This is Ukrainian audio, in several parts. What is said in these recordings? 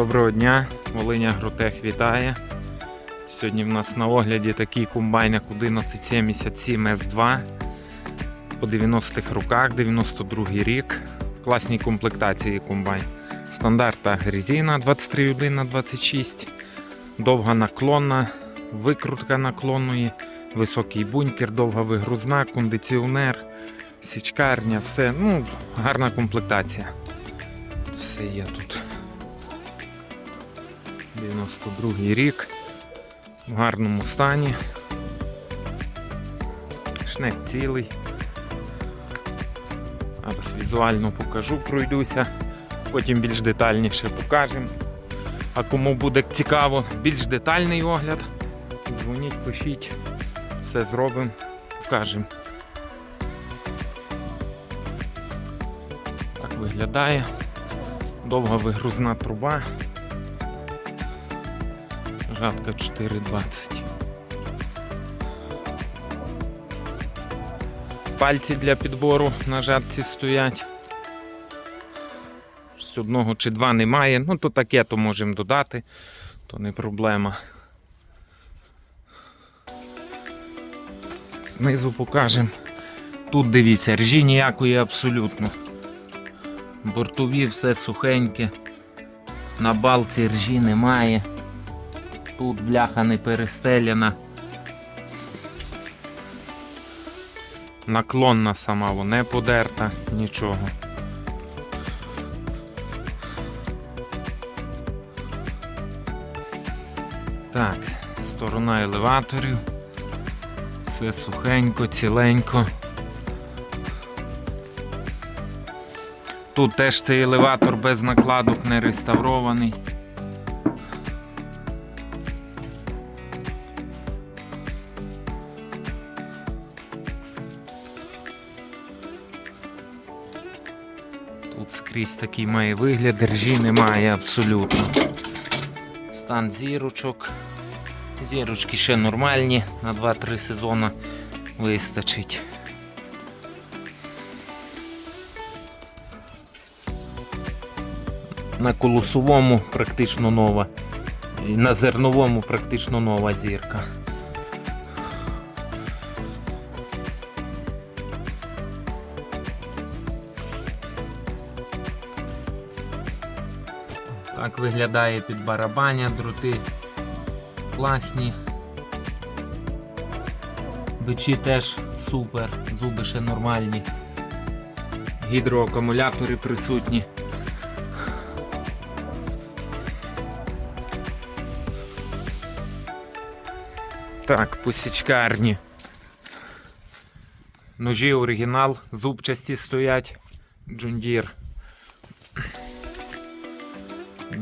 Доброго дня, Волиня Агротех вітає. Сьогодні в нас на огляді такий комбайн як 1177 S2 по 90-х роках, 92 рік. В класній комплектації комбайн. Стандартна резина 23,1 на 26, довга наклонна, викрутка наклонної, високий бункер, довга вигрузна, кондиціонер, січкарня, все. Ну, гарна комплектація. Все є тут. 92 рік. В гарному стані. Шнек цілий. Зараз візуально покажу, пройдуся, потім більш детальніше покажемо. А кому буде цікаво, більш детальний огляд, дзвоніть, пишіть, все зробимо, покажемо. Так виглядає. Довга вигрузна труба. Жатка 4,20. Пальці для підбору на жатці стоять. З одного чи два немає. Ну, то таке то можемо додати, то не проблема. Знизу покажемо. Тут дивіться, ржі ніякої абсолютно. Бортові все сухеньке. На балці ржі немає. Тут бляха не перестеляна. Наклонна сама, вона не подерта, нічого. Так, сторона елеваторів. Все сухенько, ціленько. Тут теж цей елеватор без накладок не реставрований. Тут скрізь такий має вигляд, держі немає абсолютно. Стан зірочок. Зірочки ще нормальні, на 2-3 сезони вистачить. На колосовому практично нова. На зерновому практично нова зірка. Так виглядає під барабаня, дроти класні. Бичі теж супер, зуби ще нормальні. Гідроакумулятори присутні. Так, посічкарні. Ножі оригінал, зубчасті стоять. Джундір.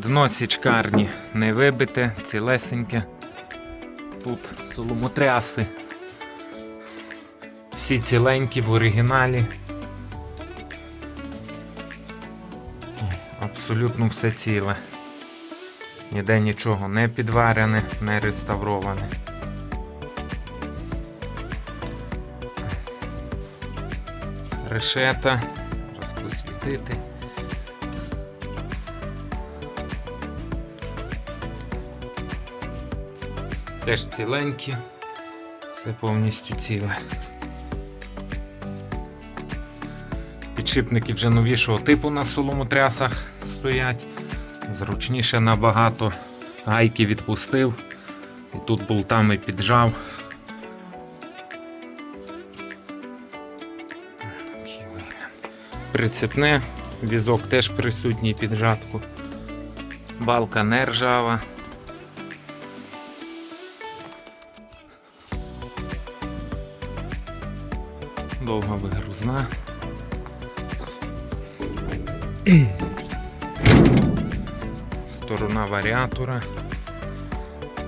Дно січкарні не вибите, цілесеньке. Тут соломотряси. Всі ціленькі в оригіналі. Абсолютно все ціле. Ніде нічого не підварене, не реставроване. Решета. Зараз посвітити. Теж ціленькі, все повністю ціле. Підшипники вже новішого типу на соломотрясах стоять. Зручніше набагато. Гайки відпустив і тут болтами піджав. Прицепне, візок теж присутній під жатку. Балка не ржава. Довга вигрузна. Сторона варіатора.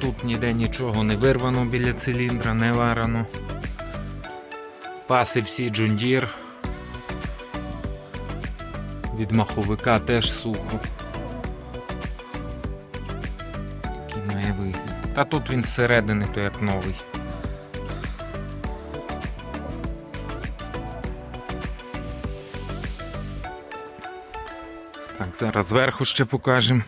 Тут ніде нічого не вирвано біля циліндра, не варено. Паси всі джундір. Від маховика теж сухо. Такий має вигляд. Та тут він зсередини, то як новий. Зараз зверху ще покажемо.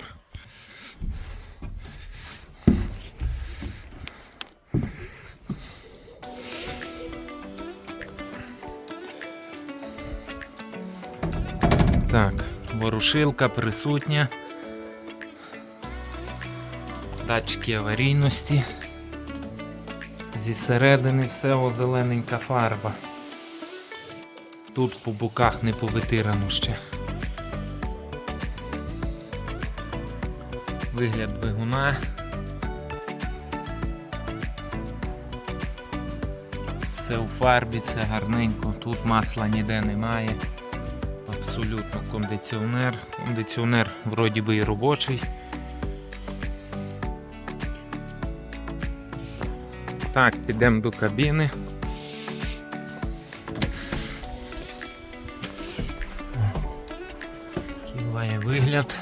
Так, ворушилка присутня. Датчики аварійності. Зі середини все озелененька фарба. Тут по боках не повитирано ще. Вигляд двигуна. Все у фарбі, все гарненько. Тут масла ніде немає. Абсолютно кондиціонер. Кондиціонер вроді би і робочий. Так, підемо до кабіни. Такий вигляд.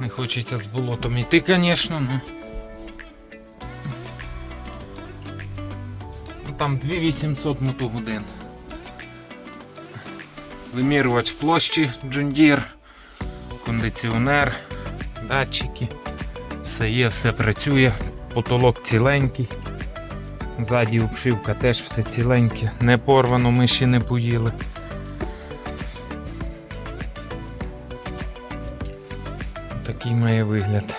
Не хочеться з болотом йти, звісно, ну. Ну, Там 2800 мотогодин. Вимірювач площі Deere, кондиціонер, датчики. Все є, все працює, потолок ціленький. Ззаді обшивка теж все ціленьке, не порвано, миші не поїли. Такий має вигляд.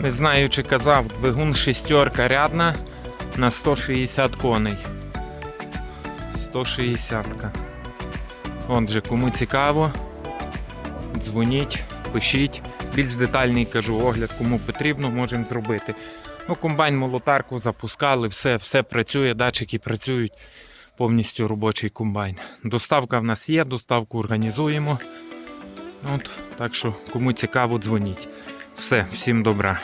Не знаю, чи казав, двигун шістерка рядна на 160 коней. 160. Отже, кому цікаво, дзвоніть, пишіть. Більш детальний кажу огляд, кому потрібно, можемо зробити. Ну, комбайн молотарку запускали, все, все працює, датчики працюють. Повністю робочий комбайн. Доставка в нас є, доставку організуємо. От, так що, кому цікаво, дзвоніть. Все, всім добра.